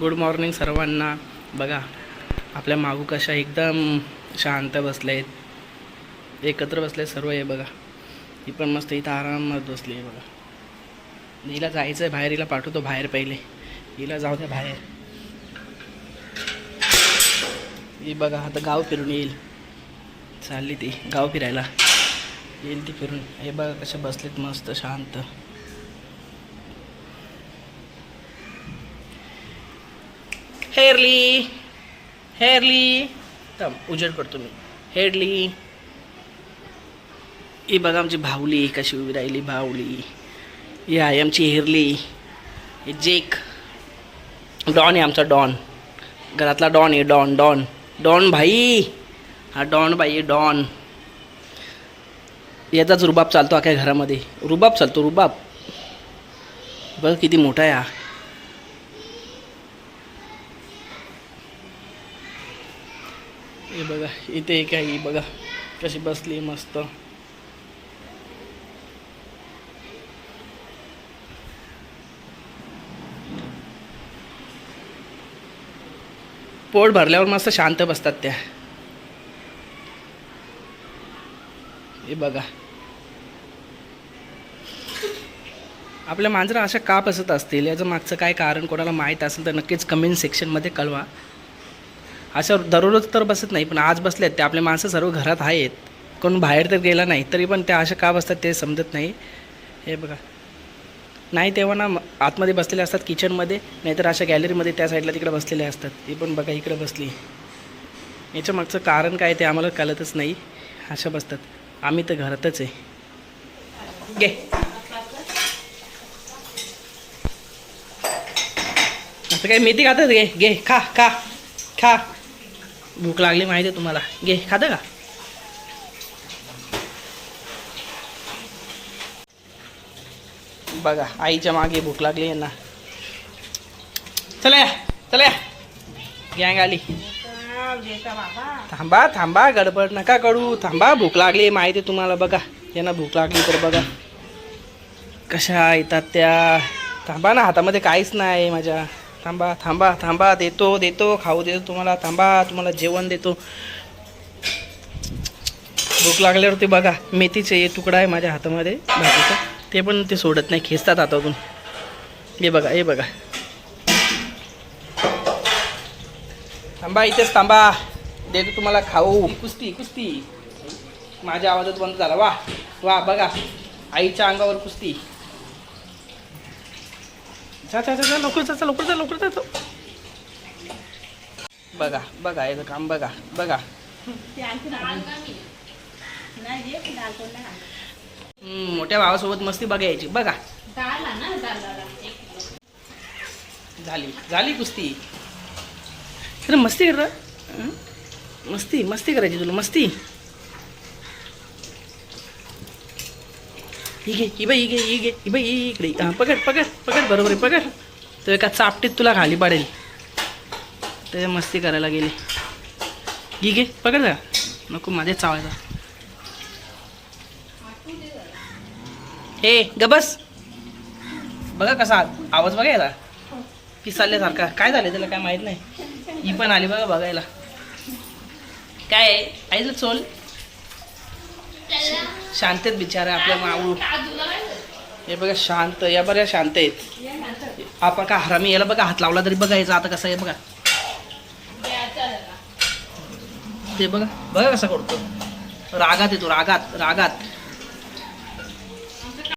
Good morning सर्वांना. बघा आपल्या मागू कशा एकदम शांत बसले आहेत एकत्र बसले सर्व हे बघा. ही पण मस्त इथं आरामात बसली आहे बघा. हिला जायचं आहे बाहेर हिला पाठवतो बाहेर पहिले. हिला जाऊ द्या बाहेर. ही बघा आता गाव फिरून येईल. चालली ती गाव फिरायला. येईल ती फिरून. हे बघा कसे बसलेत मस्त शांत. हेरली हेरली. थांब उजेड करतो मी. हेरली. ही बघा आमची भावली कशी उभी राहिली भावली. ही आहे आमची हेरली. हे जेक. डॉन आहे आमचा डॉन. घरातला डॉन आहे डॉन डॉन. डॉन भाई. हा डॉन भाई आहे डॉन. याचाच रुबाब चालतो अख्या घरामध्ये. रुबाब चालतो रुबाब. बघ किती मोठा आहे हा. हे बघा इथे एक आहे ही बघा. कशी बसली मस्त. पोट भरल्यावर मस्त शांत बसतात त्या. हे बघा. आपल्या मांजरा अशा का बसत असतील? याचं मागचं काय कारण कोणाला माहीत असेल तर नक्कीच कमेंट सेक्शनमध्ये कळवा. अशा दररोज तर बसत नाही पण आज बसलेत ते. आपले माणसं सर्व घरात आहेत. कोण बाहेर तर गेला नाही तरी पण त्या अशा का बसतात ते समजत नाही. हे बघा. नाही तेव्हा ना आतमध्ये बसलेले असतात किचनमध्ये नाहीतर अशा गॅलरीमध्ये त्या साईडला तिकडे बसलेले असतात. ती पण बघा इकडे बसली. याच्या मागचं कारण काय ते आम्हाला कळतच नाही. अशा बसतात. आम्ही तर घरातच आहे. घे. आता काय मेथी खातात? घे घे. खा खा. खा. भूक लागली माहिती आहे तुम्हाला. घे खातं का? बघा आईच्या मागे भूक लागली यांना. चला या चला या. गँग आली. थांबा थांबा गडबड नका करू. थांबा भूक लागली माहिती आहे तुम्हाला बघा. यांना भूक लागली तर बघा. कशा येतात त्या? थांबा ना हातामध्ये काहीच नाही माझ्या. थांबा थांबा थांबा देतो देतो खाऊ देतो तुम्हाला थांबा तुम्हाला जेवण देतो. भूक लागल्यावरती बघा मेथीचे हे तुकडा आहे माझ्या हातामध्ये भाजीचा. ते पण ते सोडत नाही खेचतात हातातून हे बघा हे बघा. थांबा इथेच थांबा. देतो तुम्हाला खाऊ. कुस्ती कुस्ती. माझ्या आवाजात बंद झाला. वा वा बघा. आईच्या अंगावर कुस्ती. जा जा जा लवकर जा लवकर जा लवकर जा, बघा बघा याचं काम बघा बघा. मोठ्या भावासोबत मस्ती बघायची बघा. झाली झाली कुस्ती. अरे मस्ती कर मस्ती मस्ती करायची तुला मस्ती. ही घे ही बाई घे ही घे ही बाई इकडे. हां पकड पकड पकड बरोबर आहे पकड. तो एका चापटीत तुला खाली पडेल. ते मस्ती करायला गेली. ही घे पकड जा नको माझ्या चावायचा. हे ग बस. बघा कसा आवाज बघा याला पिसाल्यासारखा काय झालं त्याला काय माहीत नाही. ही पण आली बघा बघायला. काय आहे? चोल. शांतेत बिचारा आपल्या माऊ हे बघा शांत या बऱ्या शांत आहेत. आपण का हरामी याला बघा हात लावला तरी बघायचा आता कसं आहे बघा. ते बघा बघा कसा करतो. रागात येतो रागात रागात.